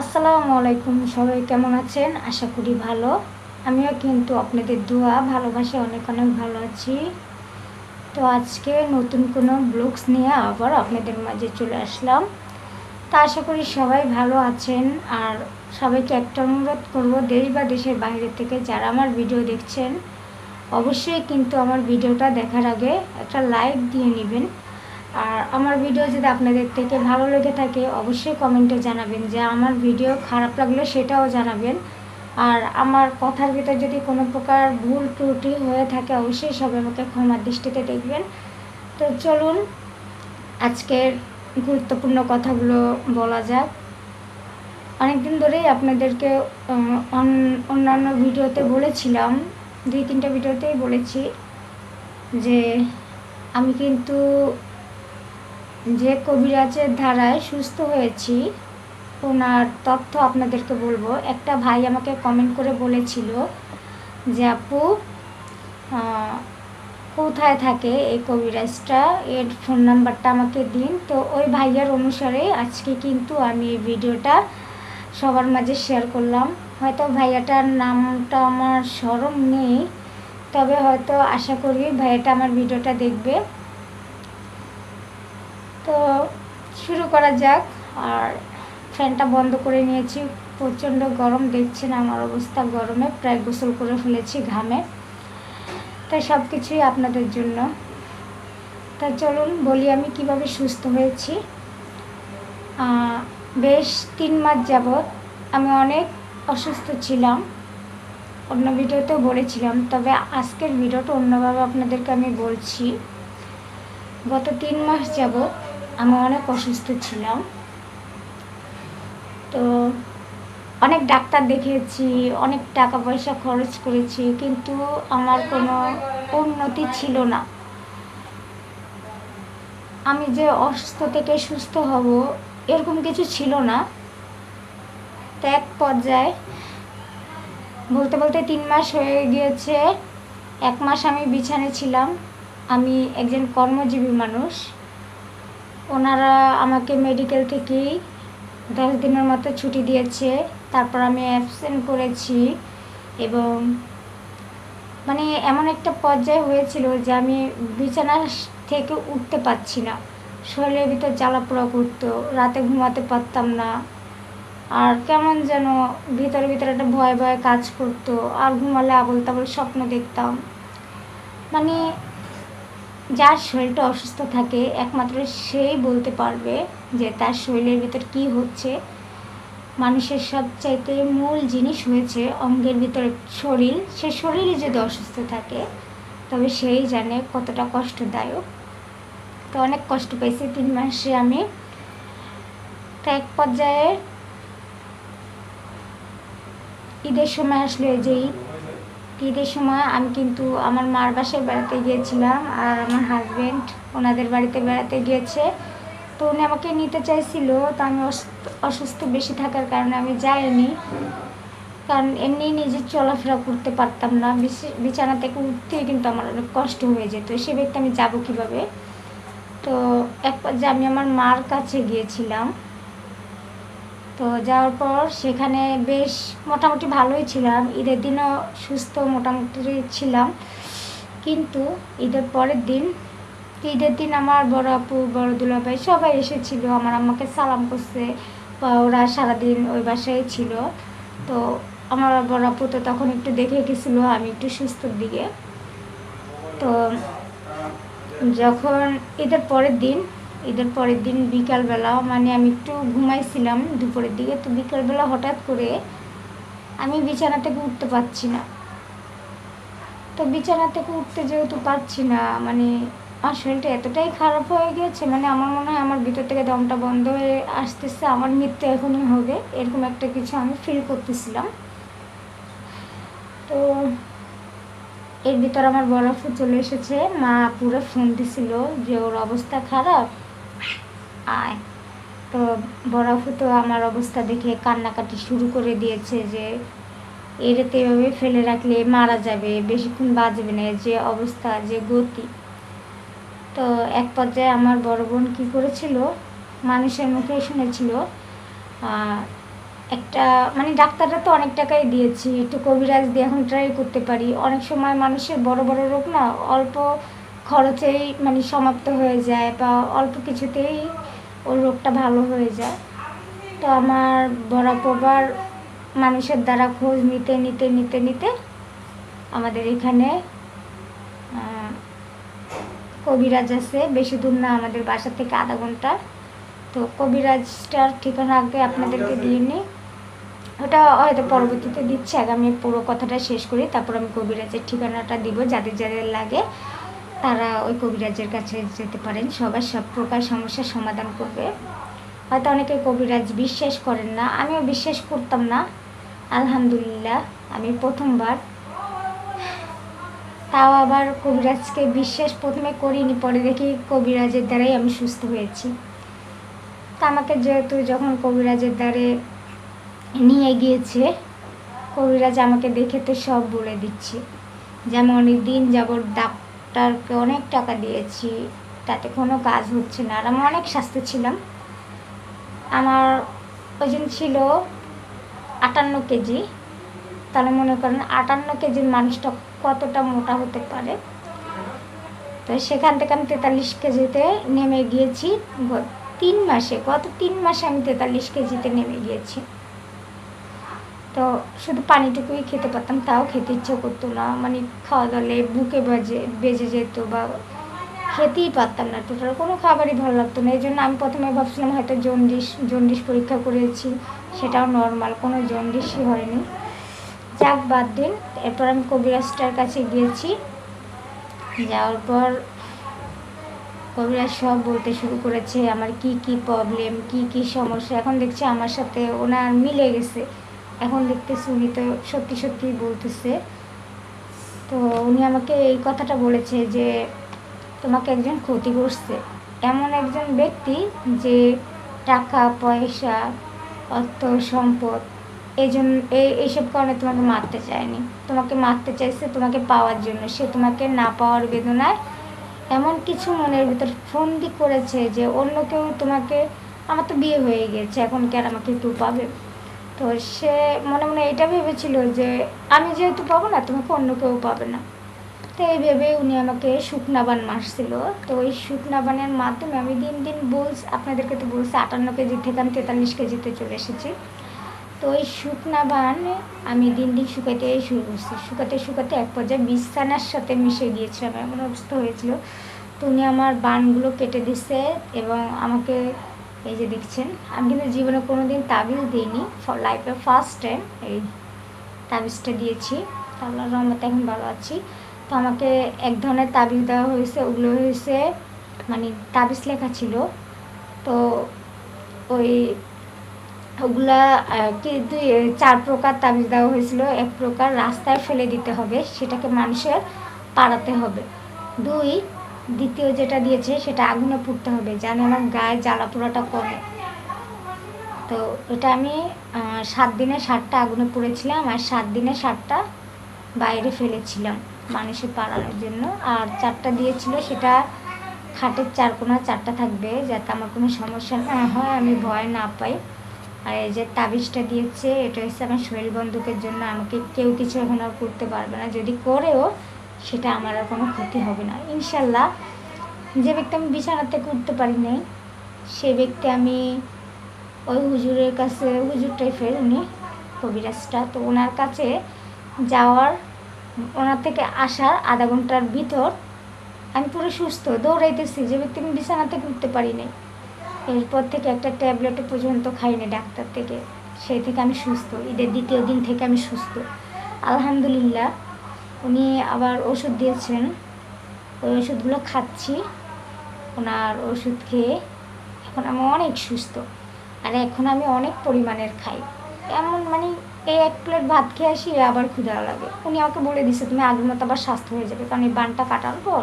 আসসালামু আলাইকুম, সবাই কেমন আছেন? আশা করি ভালো। আমিও কিন্তু আপনাদের দোয়া, ভালোবাসে অনেক অনেক ভালো আছি। তো আজকে নতুন কোনো ব্লগস নিয়ে আবার আপনাদের মাঝে চলে আসলাম। তা আশা করি সবাই ভালো আছেন। আর সবাইকে একটা অনুরোধ করব, দেশ বা দেশের বাইরে থেকে যারা আমার ভিডিও দেখছেন, অবশ্যই কিন্তু আমার ভিডিওটা দেখার আগে একটা লাইক দিয়ে নেবেন। আর আমার ভিডিও যদি আপনাদের থেকে ভালো লেগে থাকে, অবশ্যই কমেন্টে জানাবেন যে আমার ভিডিও খারাপ লাগলে সেটাও জানাবেন। আর আমার কথার ভিতর যদি কোনো প্রকার ভুল ত্রুটি হয়ে থাকে, অবশ্যই সবাই আমাকে ক্ষমার দৃষ্টিতে দেখবেন। তো চলুন, আজকের গুরুত্বপূর্ণ কথাগুলো বলা যাক। অনেকদিন ধরেই আপনাদেরকে অন- অন্যান্য ভিডিওতে বলেছিলাম, দুই তিনটা ভিডিওতেই বলেছি যে আমি কিন্তু যে কবিরাজের ধারায় সুস্থ হয়েছি, ওনার তথ্য আপনাদেরকে বলব। একটা ভাই আমাকে কমেন্ট করে বলেছিল যে, আপু কোথায় থাকে এই কবিরাজটা? এর ফোন নাম্বারটা আমাকে দিন। তো ওই ভাইয়ার অনুসারে আজকে কিন্তু আমি এই ভিডিওটা সবার মাঝে শেয়ার করলাম। হয়তো ভাইয়াটার নামটা আমার স্মরণ নেই, তবে হয়তো আশা করি ভাইয়াটা আমার ভিডিওটা দেখবে। তো শুরু করা যাক। আর ফ্যানটা বন্ধ করে নিয়েছি। প্রচণ্ড গরম, দেখছেন আমার অবস্থা গরমে। প্রায় গোসল করে ফেলেছি ঘামে। তাই সব কিছুই আপনাদের জন্য। তা চলুন বলি আমি কীভাবে সুস্থ হয়েছি। বেশ তিন মাস যাবৎ আমি অনেক অসুস্থ ছিলাম। অন্য ভিডিওতেও বলেছিলাম, তবে আজকের ভিডিওটা অন্যভাবে আপনাদেরকে আমি বলছি। গত তিন মাস যাবৎ আমি অনেক অসুস্থ ছিলাম। তো অনেক ডাক্তার দেখিয়েছি, অনেক টাকা পয়সা খরচ করেছি, কিন্তু আমার কোনো উন্নতি ছিল না। আমি যে অসুস্থ থেকে সুস্থ হব, এরকম কিছু ছিল না। তো এক পর্যায়ে বলতে বলতে তিন মাস হয়ে গিয়েছে, এক মাস আমি বিছানে ছিলাম। আমি একজন কর্মজীবী মানুষ। ওনারা আমাকে মেডিকেল থেকেই দশ দিনের মতো ছুটি দিয়েছে। তারপর আমি অ্যাবসেন্ট করেছি এবং মানে এমন একটা পর্যায়ে হয়েছিল যে আমি বিছানা থেকে উঠতে পারছি না। শরীরের ভিতর জ্বালাপোড়া করতো, রাতে ঘুমাতে পারতাম না। আর কেমন যেন ভিতরে ভিতরে একটা ভয় ভয় কাজ করতো, আর ঘুমালে আবল তাবল স্বপ্ন দেখতাম। মানে যার শরীরটা অসুস্থ থাকে, একমাত্র সেই বলতে পারবে যে তার শরীরের ভিতর কি হচ্ছে। মানুষের সবচাইতে মূল জিনিস হয়েছে অঙ্গের ভিতরে শরীর। সে শরীরে যদি অসুস্থ থাকে, তবে সেই জানে কতটা কষ্টদায়ক। তো অনেক কষ্ট পেয়েছি তিন মাসে আমি। তো এক পর্যায়ে ঈদের সময় আসলে যে ঈদের সময় আমি কিন্তু আমার মার বাসায় বেড়াতে গিয়েছিলাম আর আমার হাজব্যান্ড ওনাদের বাড়িতে বেড়াতে গিয়েছে। তো উনি আমাকে নিতে চাইছিল, তো আমি অসুস্থ- বেশি থাকার কারণে আমি যাইনি। কারণ এমনি নিজে চলাফেরা করতে পারতাম না। বিছ- বিছানা থেকে উঠতেই কিন্তু আমার অনেক কষ্ট হয়ে যেত। সে ব্যক্তি আমি যাব কীভাবে? তো এক পর্যায়ে আমি আমার মার কাছে গিয়েছিলাম তো যাওয়ার পর সেখানে বেশ মোটামুটি ভালোই ছিলাম। ঈদের দিনও সুস্থ মোটামুটি ছিলাম। কিন্তু ঈদের পরের দিন, ঈদের দিন আমার বড় আপু, বড় দুলাভাই সবাই এসেছিল। আমার আম্মাকে সালাম করছে। বা ওরা সারাদিন ওই বাসায় ছিল। তো আমার বড় আপু তো তখন একটু দেখে গেছিল, আমি একটু সুস্থর দিকে। তো যখন ঈদের পরের দিন ঈদের পরের দিন বিকালবেলা মানে আমি একটু ঘুমাইছিলাম দুপুরের দিকে, তো বিকালবেলা হঠাৎ করে আমি বিছানা থেকে উঠতে পারছি না। তো বিছানা থেকে উঠতে যেহেতু পারছি না মানে আমার শরীরটা এতটাই খারাপ হয়ে গেছে মানে আমার মনে হয় আমার ভিতর থেকে দমটা বন্ধ হয়ে আসতেছে, আমার মৃত্যু এখনই হবে, এরকম একটা কিছু আমি ফিল করতেছিলাম। তো এর ভিতর আমার বরফ চলে এসেছে, মা পুরো ফোন দিছিল যে ওর অবস্থা খারাপ আয়। তো বরফ তো আমার অবস্থা দেখে কান্নাকাটি শুরু করে দিয়েছে যে এর তো এভাবে ফেলে রাখলে মারা যাবে, বেশিক্ষণ বাঁচবে না, যে অবস্থা, যে গতি। তো এক পর্যায়ে আমার বড় বোন কী করেছিল? মানুষের মুখে শুনেছিল একটা মানে ডাক্তাররা তো অনেক টাকাই দিয়েছি, একটু কবিরাজ দিয়ে এখন ট্রাই করতে পারি। অনেক সময় মানুষের বড় বড় রোগ না, অল্প খরচেই মানে সমাপ্ত হয়ে যায় বা অল্প কিছুতেই ওই রোগটা ভালো হয়ে যায়। তো আমার বরাবর মানুষের দ্বারা খোঁজ নিতে নিতে নিতে নিতে আমাদের এখানে কবিরাজ আছে। বেশি দূর না আমাদের বাসা থেকে আধা ঘণ্টা। তো কবিরাজটার ঠিকানা আগে আপনাদেরকে দিয়ে নিই। ওটা হয়তো পরবর্তীতে দিচ্ছে। আগে আমি পুরো কথাটা শেষ করি। তারপর আমি কবিরাজের ঠিকানাটা দিব, যাদের যাদের লাগে। তারা ওই কবিরাজের কাছে যেতে পারেন। সবার সব প্রকার সমস্যার সমাধান করবে। হয়তো অনেকে কবিরাজ বিশ্বাস করেন না, আমিও বিশ্বাস করতাম না। আলহামদুলিল্লাহ, আমি প্রথমবার। তাও আবার কবিরাজকে বিশ্বাস প্রথমে করিনি, পরে দেখি কবিরাজের দ্বারাই আমি সুস্থ হয়েছি। তা আমাকে যেহেতু যখন কবিরাজের দ্বারে নিয়ে গিয়েছে, কবিরাজ আমাকে দেখে তো সব বলে দিচ্ছে যেমন অনেক দিন যাবৎ ডাক্তারকে অনেক টাকা দিয়েছি, তাতে কোনো কাজ হচ্ছে না। আর আমি অনেক স্বাস্থ্য ছিলাম। আমার ওজন ছিল আটান্ন কেজি। তাহলে মনে করেন আটান্ন কেজির মানুষটা কতটা মোটা হতে পারে? তো সেখান থেকে আমি তেতাল্লিশ কেজিতে নেমে গিয়েছি। তিন মাসে, গত তিন মাসে আমি তেতাল্লিশ কেজিতে নেমে গিয়েছি। তো শুধু পানিটুকুই খেতে পারতাম, তাও খেতে ইচ্ছে করতো না। মানে খাওয়া দাওয়ালে বুকে বাজে, বেজে যেত বা খেতেই পারতাম না। টোটাল কোনো খাবারই ভালো লাগতো না। এই জন্য আমি প্রথমে ভাবছিলাম হয়তো জন্ডিস জন্ডিস পরীক্ষা করেছি, সেটাও নর্মাল কোনো জন্ডিসই হয়নি। যাক, বাদ দিন। এরপর আমি কবিরাজটার কাছে গিয়েছি। যাওয়ার পর কবিরাজ সব বলতে শুরু করেছে, আমার কি কি প্রবলেম কি কি সমস্যা। এখন দেখছি আমার সাথে ওনার মিলে গেছে। এখন দেখতেছি উনি তো সত্যি সত্যি বলতেছে। তো উনি আমাকে এই কথাটা বলেছে যে, তোমাকে একজন ক্ষতি করছে। এমন একজন ব্যক্তি যে টাকা, পয়সা, অর্থ, সম্পদ এই জন্য এই এইসব কারণে তোমাকে মারতে চায়নি। তোমাকে মারতে চাইছে তোমাকে পাওয়ার জন্য। সে তোমাকে না পাওয়ার বেদনায় এমন কিছু মনের ভিতর ফন্দি করেছে যে অন্য কেউ তোমাকে, আমার তো বিয়ে হয়ে গেছে, এখন কি আর আমাকে কেউ পাবে? তো সে মনে মনে এটা ভেবেছিল যে আমি যেহেতু পাবো না, তোমাকে অন্য কেউ পাবে না। তো এই ভেবে উনি আমাকে শুকনাবান মারছিল। তো ওই শুকনাবানের মাধ্যমে আমি দিন দিন বলছি আপনাদেরকে তো বলছি আটান্ন কেজি থেকে আমি তেতাল্লিশ কেজিতে চলে এসেছি। তো ওই শুকনাবান আমি দিন দিন শুকাতে শুরু করছি। শুকাতে শুকাতে এক পর্যায়ে বিছানার সাথে মিশে গিয়েছিলাম এমন অবস্থা হয়েছিল। তো উনি আমার বানগুলো কেটে দিছে এবং আমাকে এই যে দেখছেন, আমি কিন্তু জীবনে কোনো দিন তাবিজ দিইনি। লাইফে ফার্স্ট টাইম এই তাবিজটা দিয়েছি। আল্লাহ রহমতে এখন ভালো আছি। তো আমাকে এক ধরনের তাবিজ দেওয়া হয়েছে, ওগুলো হয়েছে মানে তাবিজ লেখা ছিল। তো ওই ওগুলা কি দুই চার প্রকার তাবিজ দেওয়া হয়েছিল। এক প্রকার রাস্তায় ফেলে দিতে হবে, সেটাকে মানুষের পাড়াতে হবে। দুই দ্বিতীয় যেটা দিয়েছে সেটা আগুনে পুড়তে হবে, যেন আমার গায়ে জ্বালা পোড়াটা কমে। তো এটা আমি সাত দিনে সাতটা আগুনে পুড়েছিলাম আর সাত দিনে সাতটা বাইরে ফেলেছিলাম মানুষের পাড়ানোর জন্য। আর চারটা দিয়েছিল সেটা খাটের চার কোনা চারটা থাকবে যাতে আমার কোনো সমস্যা না হয়, আমি ভয় না পাই। আর এই যে তাবিজটা দিয়েছে, এটা হচ্ছে আমার শরীর বন্ধুকের জন্য, আমাকে কেউ কিছু এখন আর করতে পারবে না। যদি করেও সেটা আমার আর কোনো ক্ষতি হবে না। ইনশাল্লাহ, যে ব্যক্তি আমি বিছানা থেকে উঠতে পারি নাই, সে ব্যক্তি আমি ওই হুজুরের কাছে, হুজুর টাইপের উনি কবিরাজটা, তো ওনার কাছে যাওয়ার, ওনার থেকে আসার আধা ঘণ্টার ভিতর আমি পুরো সুস্থ, দৌড়াইতেছি, যে ব্যক্তি আমি বিছানা থেকে উঠতে পারি নাই। এরপর থেকে একটা ট্যাবলেটও পর্যন্ত খাইনি ডাক্তার থেকে। সেই থেকে আমি সুস্থ, ঈদের দ্বিতীয় দিন থেকে আমি সুস্থ। আলহামদুলিল্লাহ উনি আবার ওষুধ দিয়েছেন। ওই ওষুধগুলো খাচ্ছি। ওনার ওষুধ খেয়ে এখন আমি অনেক সুস্থ। আর এখন আমি অনেক পরিমাণের খাই। এমন মানে এই এক প্লেট ভাত খেয়ে আসি, আবার ক্ষুধা লাগে। উনি আমাকে বলে দিছে, তুমি আগের মতো আবার স্বাস্থ্য হয়ে যাবে। কারণ এই বানটা কাটার পর,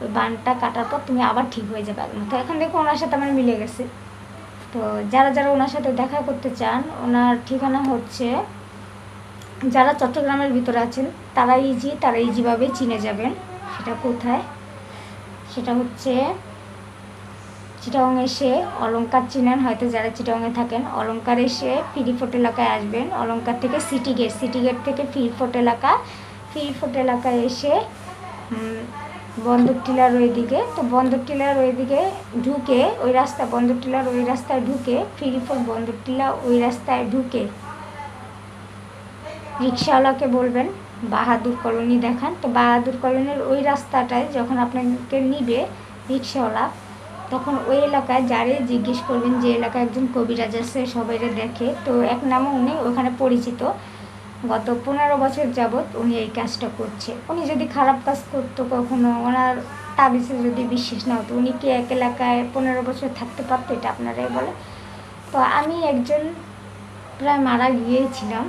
ওই বানটা কাটার পর তুমি আবার ঠিক হয়ে যাবে আগের মতো। এখন দেখো ওনার সাথে আমার মিলে গেছে। তো যারা যারা ওনার সাথে দেখা করতে চান, ওনার ঠিকানা হচ্ছে যারা চট্টগ্রামের ভিতরে আছেন তারা ইজি তারা ইজিভাবে চিনে যাবেন, সেটা কোথায়? সেটা হচ্ছে চিটাং এসে অলংকার চিনেন, হয়তো যারা চিটাংয়ে থাকেন অলংকার এসে ফিরিফোট এলাকায় আসবেন অলঙ্কার থেকে সিটি গেট সিটি গেট থেকে ফিরফোট এলাকা ফিরফোট এলাকায় এসে বন্দর টিলার ওই দিকে তো বন্দর টিলার ওই দিকে ঢুকে, ওই রাস্তা, বন্দর টিলার ওই রাস্তায় ঢুকে ফিরিফোট বন্দর টিলা ওই রাস্তায় ঢুকে রিক্সাওয়ালাকে বলবেন, বাহাদুর কলোনি দেখান। তো বাহাদুর কলোনির ওই রাস্তাটায় যখন আপনাকে নিবে রিক্সাওয়ালা, তখন ওই এলাকায় যারে জিজ্ঞেস করবেন যে এলাকায় একজন কবিরাজ আছে সবাই দেখে। তো এক নামে উনি ওখানে পরিচিত। গত পনেরো বছর যাবৎ উনি এই কাজটা করছে। উনি যদি খারাপ কাজ করতো কখনো, ওনার তাবিজে যদি বিশ্বাস না হতো, উনি কি এক এলাকায় পনেরো বছর থাকতে পারতো, এটা আপনারাই বলে তো আমি একজন প্রায় মারা গিয়েছিলাম।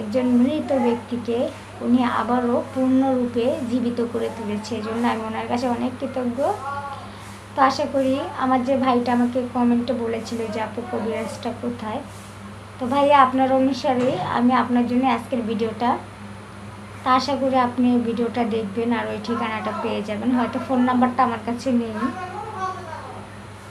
একজন মৃত ব্যক্তিকে উনি আবারও পূর্ণরূপে জীবিত করে তুলেছে এই জন্য আমি ওনার কাছে অনেক কৃতজ্ঞ। তো আশা করি আমার যে ভাইটা আমাকে কমেন্টে বলেছিল যে, আপু কবিরাজটা কোথায়? তো ভাইয়া, আপনার অনুসারে আমি আপনার জন্য আজকের ভিডিওটা, তা আশা করি আপনি ভিডিওটা দেখবেন আর ওই ঠিকানাটা পেয়ে যাবেন। হয়তো ফোন নাম্বারটা আমার কাছে নেই।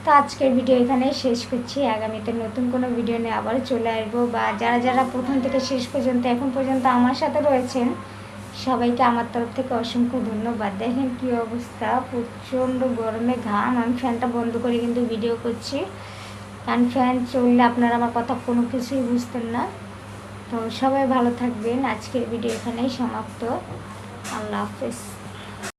তো আজকের ভিডিও এখানে শেষ করছি। আগামীতে নতুন কোনো ভিডিও নিয়ে আবার চলে আসব বা যারা যারা প্রথম থেকে শেষ পর্যন্ত, এখন পর্যন্ত আমার সাথে রয়েছেন, সবাইকে আমার তরফ থেকে অসংখ্য ধন্যবাদ। দেখেন কি অবস্থা, প্রচণ্ড গরমে ঘাম। আমি ফ্যানটা বন্ধ করে কিন্তু ভিডিও করছি। কারণ ফ্যান চললে আপনারা আমার কথা কোনো কিছুই বুঝতেন না। তো সবাই ভালো থাকবেন। আজকের ভিডিও এখানেই সমাপ্ত। আল্লাহ হাফেজ।